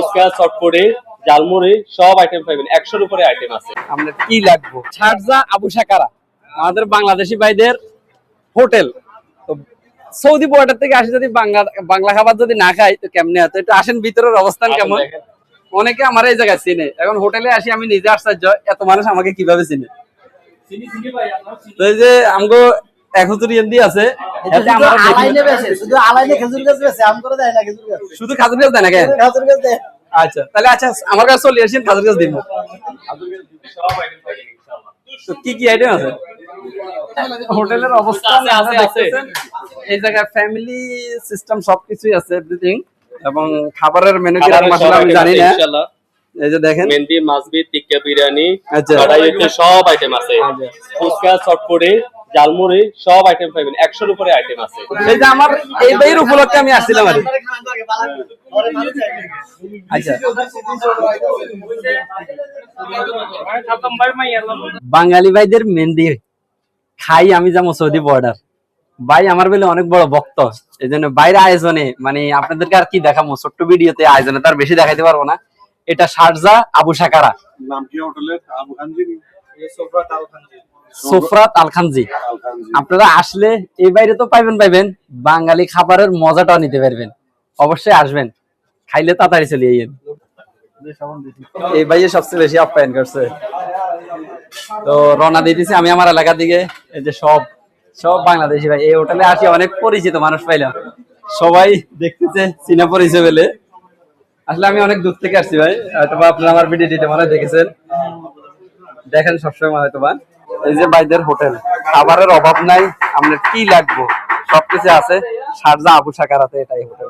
ফুচকা জালমুড়ি সব আইটেম পাবেন একশোর উপরে আইটেম আছে। আমরা কি লাগবো? শারজা আবু সাকারা আমাদের বাংলাদেশি ভাইদের হোটেল। সৌদি বর্ডার থেকে আসে যদি বাংলা বাংলা খাবার যদি না খাই তো কেমনে হতো একটু আসেন ভিতরের অবস্থান কেমন? অনেকে আমার এই জায়গায় চিনে। এখন হোটেলে আসি আমি নিজে আশ্চর্য এত মানুষ আমাকে কীভাবে চিনে? তো এই যে আমগো আছে শুধু গাছ করে দেয় না শুধু খাজুর গাছ দেয় না কেন খেজুর গাছ দেয়। আচ্ছা তাহলে আচ্ছা আমার কাছে চলে আসেন খাজুর গাছ দিব। তো কি কি আইটেম আছে? হোটেলের অবস্থা আছে। এই জায়গায় ফ্যামিলি সিস্টেম সবকিছুই আছে এভরিথিং এবং খাবারের মেনু কি আমি জানি না। ইনশাআল্লাহ। এই যে দেখেন। মেহেন্দি মাছবি টিক্কা বিরিয়ানি আচ্ছা। কড়াইতে সব আইটেম আছে। ফুচকা চটপটি জালমুড়ি সব আইটেম পাবেন একশোর উপরে আইটেম আছে। এই যে আমার এই বাইয়ের উপলক্ষে আমি আসছিলাম আর আচ্ছা। বাঙালি ভাইদের মেহেন্দি খাই আমি যাব সৌদি বর্ডার ভাই আমার বেলে অনেক বড় ভক্ত। এই জন্য বাইরে আয়োজনে মানে আপনাদেরকে আর কি দেখাবো ছোট্ট ভিডিওতে আয়োজনে তার বেশি দেখাইতে পারব না। এটা শারজা আবু সাকারা। নাম কি হোটেলের? আবু খানজি সোফরাত আলখানজি। আপনারা আসলে এই বাইরে তো পাইবেন পাইবেন। বাঙালি খাবারের মজাটাও নিতে পারবেন। অবশ্যই আসবেন। খাইলে তাড়াতাড়ি চলে আইয়েন। এই ভাইয়ে সবচেয়ে বেশি আপ্যায়ন করছে। তো রওনা দিতেছি আমি আমার এলাকা দিকে। এই যে সব সব বাংলাদেশি ভাই। এই হোটেলে আসি অনেক পরিচিত মানুষ পাইলাম সবাই দেখতেছে চীনা পরিচয় পেলে আসলে আমি অনেক দূর থেকে আসছি ভাই। হয়তো আপনারা আমার ভিডিও দিতে মনে দেখেছেন। দেখেন সবসময় হয়তো বা এই যে বাইদের হোটেল, খাবারের অভাব নাই, আমরা কি লাগবো? সবকিছু আছে, সারজা আবু সাকারাতে এটাই হোটেলটা ভাই